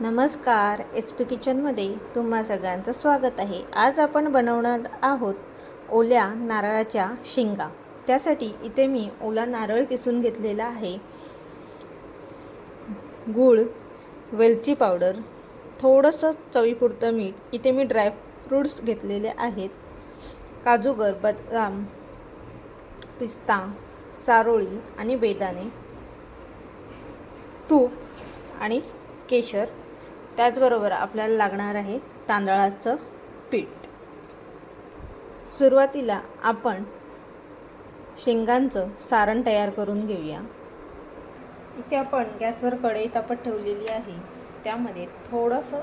नमस्कार S P किचनमध्ये तुम्हा सगळ्यांचं स्वागत आहे. आज आपण बनवणार आहोत ओल्या नारळाच्या शेंगा. त्यासाठी इथे मी ओला नारळ किसून घेतलेला आहे. गूळ वेलची पावडर थोडंसं चवीपुरतं मीठ इथे मी ड्रायफ्रूट्स घेतलेले आहेत. काजूगर बदाम पिस्ता चारोळी आणि बेदाणे तूप आणि केशर त्याचबरोबर आपल्याला लागणार आहे तांदळाचं पीठ. सुरुवातीला आपण शेंगांचं सारण तयार करून घेऊया. इथे आपण गॅसवर कढई तापत ठेवलेली आहे. त्यामध्ये थोडंसं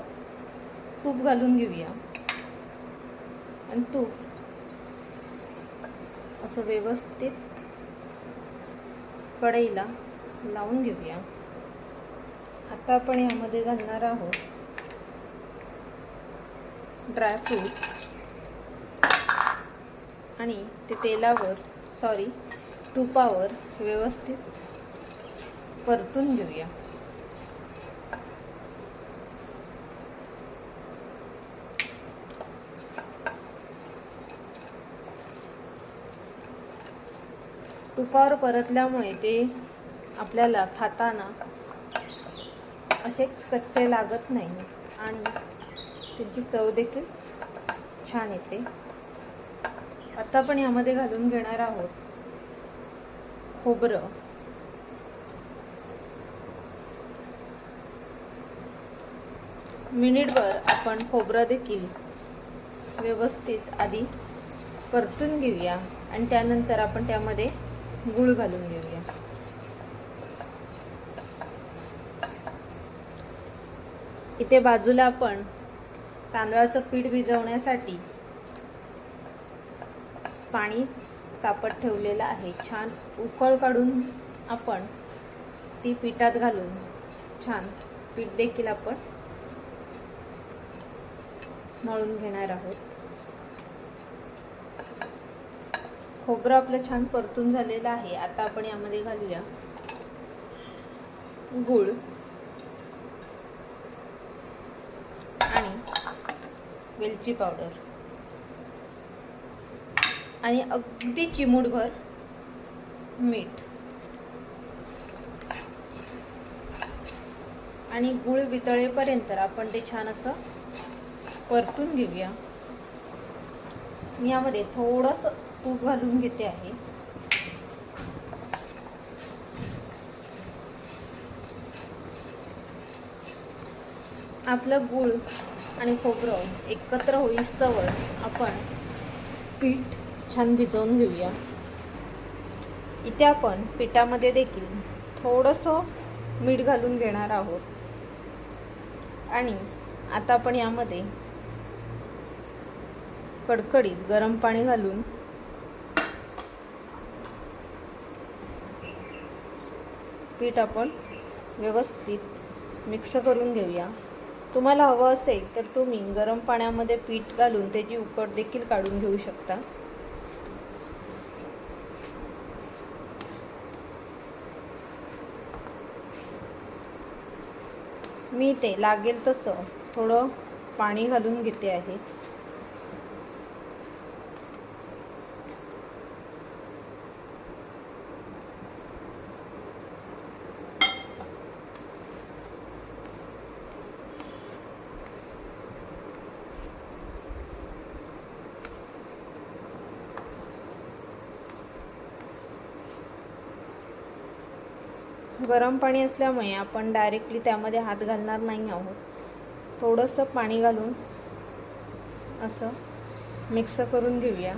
तूप घालून घेऊया. आणि तूप असं व्यवस्थित कढईला लावून घेऊया. आता आपण यामध्ये घालणार आहोत ड्रायफ्रूट्स आणि ते तेलावर सॉरी तुपावर व्यवस्थित परतून घेऊया. तुपावर परतल्यामुळे ते आपल्याला खाताना असे कच्चे लागत नाही. आणि त्यांची चव देखील छान येते. आता आपण यामध्ये घालून घेणार आहोत खोबरं. मिनिटभर आपण खोबरं देखील व्यवस्थित आधी परतून घेऊया. आणि त्यानंतर आपण त्यामध्ये गूळ घालून घेऊया. इथे बाजूला आपण तांदळाचं पीठ भिजवण्यासाठी पाणी तापत ठेवलेलं आहे. छान उकळ काढून आपण ती पिठात घालून छान पीठ देखील आपण मळून घेणार आहोत. खोबरं आपलं छान परतून झालेलं आहे. आता आपण यामध्ये घालूया गूळ आणि वेलची पावडर. आणि अगदी चिमूटभर मीठ. आणि गुळ वितळेपर्यंत आपण ते छान असं परतून घेऊया. यामध्ये थोडंसं तूप घालून घेते आहे. आपलं गूळ आणि खोबरं एकत्र होईस्तवर आपण पीठ छान भिजवून घेऊया. इथे आपण पिठामध्ये देखील थोडंसं मीठ घालून घेणार आहोत. आणि आता आपण यामध्ये कडकडीत गरम पाणी घालून पीठ आपण व्यवस्थित मिक्स करून घेऊया. तुम्हाला हवं असेल तर तुम्ही गरम पाण्यामध्ये पीठ घालून त्याची उकड देखील काढून घेऊ शकता. मी ते लागेल तसं थोडं पाणी घालून घेते आहे. गरम पाणी असल्यामुळे आपण डायरेक्टली त्यामध्ये हात घालणार नाही आहोत. थोडंसं पाणी घालून असं मिक्स करून घेऊया.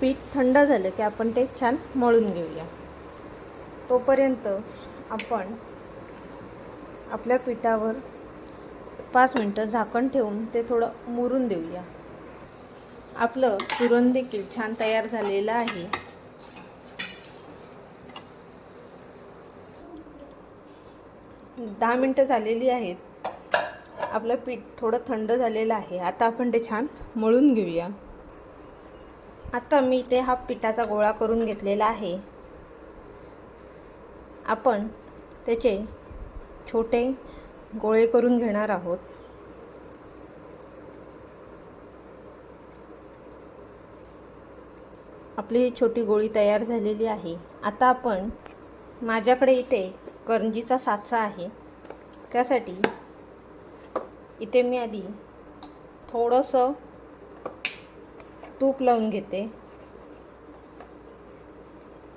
पीठ थंड झालं की आपण ते छान मळून घेऊया. तोपर्यंत आपण आपल्या पिठावर पाच मिनटं झाकण ठेवून ते थोडं मुरून देऊया. आपलं सुरण देखील छान तयार झालेलं आहे. दहा मिनटं झालेली आहेत. आपलं पीठ थोडं थंड झालेलं आहे. आता आपण ते छान मळून घेऊया. आता मी इथे हा पिठाचा गोळा करून घेतलेला आहे. आपण त्याचे छोटे गोळे करून घेणार आहोत. आपली ही छोटी गोळी तयार झालेली आहे. आता आपण माझ्याकडे इथे करंजीचा साचा आहे. त्यासाठी इथे मी आधी थोडंसं तूप लावून घेते.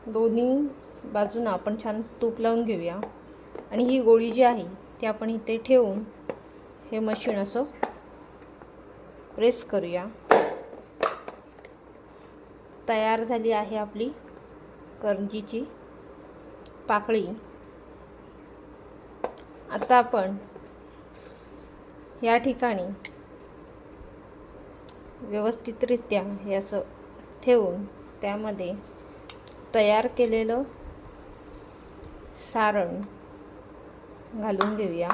दोन्ही बाजूनं आपण छान तूप लावून घेऊया. आणि ही गोळी जी आहे ती आपण इथे ठेवून हे मशीन असं प्रेस करूया. तयार झाली आहे आपली करंजीची पाकळी. आता आपण या ठिकाणी व्यवस्थितरित्या हे असं ठेवून त्यामध्ये तयार केलेलं सारण घालून घेऊया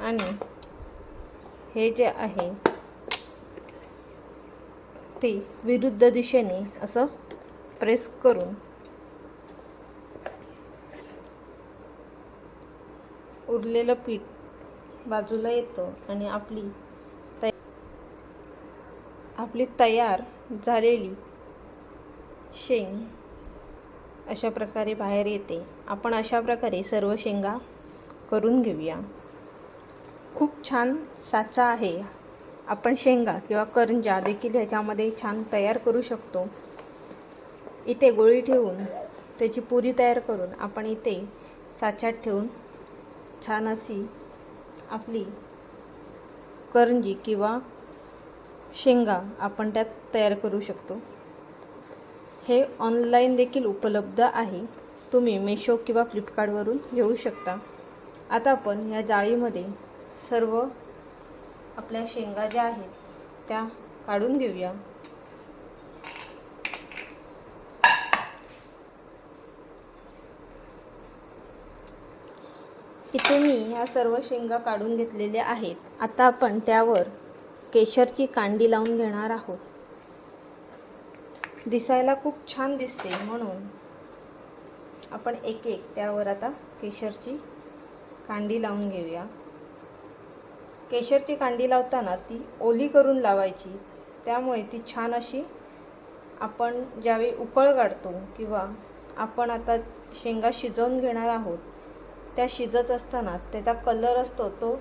आणि हे जे आहे ते विरुद्ध दिशेने असं प्रेस करून उरलेलं पीठ बाजूला येतं आणि आपली आपली तयार झालेली शेंग अशा प्रकारे बाहेर येते. आपण अशा प्रकारे सर्व शेंगा करून घेऊया. खूप छान साचा आहे. आपण शेंगा किंवा करंजा देखील ह्याच्यामध्ये छान तयार करू शकतो. इथे गोळी ठेवून त्याची पुरी तयार करून आपण इथे साच्यात ठेवून छान अशी आपली करंजी किंवा शेंगा आपण त्यात तयार करू शकतो. हे ऑनलाईन देखील उपलब्ध आहे. तुम्ही मेशो किंवा फ्लिपकार्टवरून घेऊ शकता. आता आपण या जाळीमध्ये सर्व आपल्या शेंगा ज्या आहेत त्या काढून घेऊया. इथे मी ह्या सर्व शेंगा काढून घेतलेल्या आहेत. आता आपण त्यावर केशरची कांडी लावून घेणार आहोत. दिसायला खूप छान दिसते म्हणून आपण एक एक त्यावर आता केशरची कांडी लावून घेऊया. केशरची कांडी लावताना ती ओली करून लावायची. त्यामुळे ती छान अशी आपण ज्यावेळी उकळ काढतो किंवा आपण आता शेंगा शिजवून घेणार आहोत त्या शिजत असताना त्याचा कलर असतो तो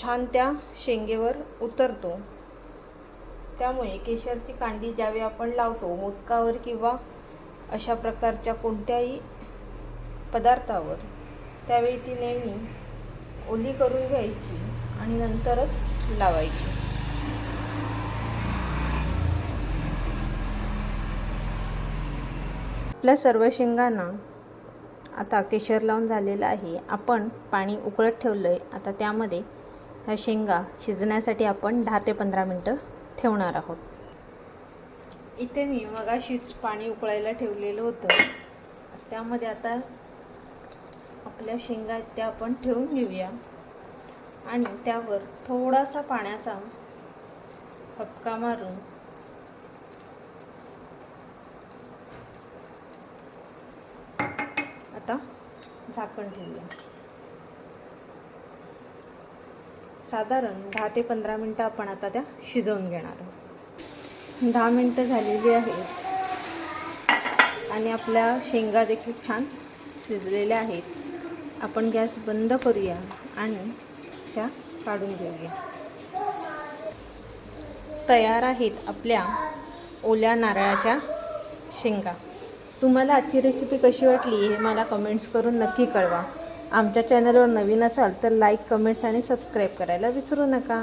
छान त्या शेंगेवर उतरतो. त्यामुळे केशरची कांडी ज्यावेळी आपण लावतो मोदकावर किंवा अशा प्रकारच्या कोणत्याही पदार्थावर त्यावेळी ती नेहमी ओली करून घ्यायची आणि नंतरच लावायची. आपल्या सर्व शेंगांना आता केशर लावून झालेलं आहे. आपण पाणी उकळत ठेवलं आहे आता त्यामध्ये ह्या शेंगा शिजण्यासाठी आपण दहा ते पंधरा मिनटं ठेवणार आहोत. इथे मी मगाशीच पाणी उकळायला ठेवलेलं होतं. त्यामध्ये आता आपल्या शेंगा त्या आपण ठेवून घेऊया. आणि त्यावर थोडासा पाण्याचा हपका मारून आता झाकण ठेवूया. साधारण दहा ते पंधरा मिनटं आपण आता त्या शिजवून घेणार आहोत. दहा मिनटं झालेली आहेत. आणि आपल्या शेंगा देखील छान शिजलेल्या आहेत. आपण गॅस बंद करूया आणि त्या काढून घेऊया. तयार आहेत आपल्या ओल्या नारळाच्या शेंगा. तुम्हाला आजची रेसिपी कशी वाटली हे मला कमेंट्स करून नक्की कळवा. आमच्या चॅनलवर नवीन असाल तर लाईक कमेंट्स आणि सबस्क्राईब करायला विसरू नका.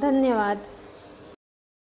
धन्यवाद.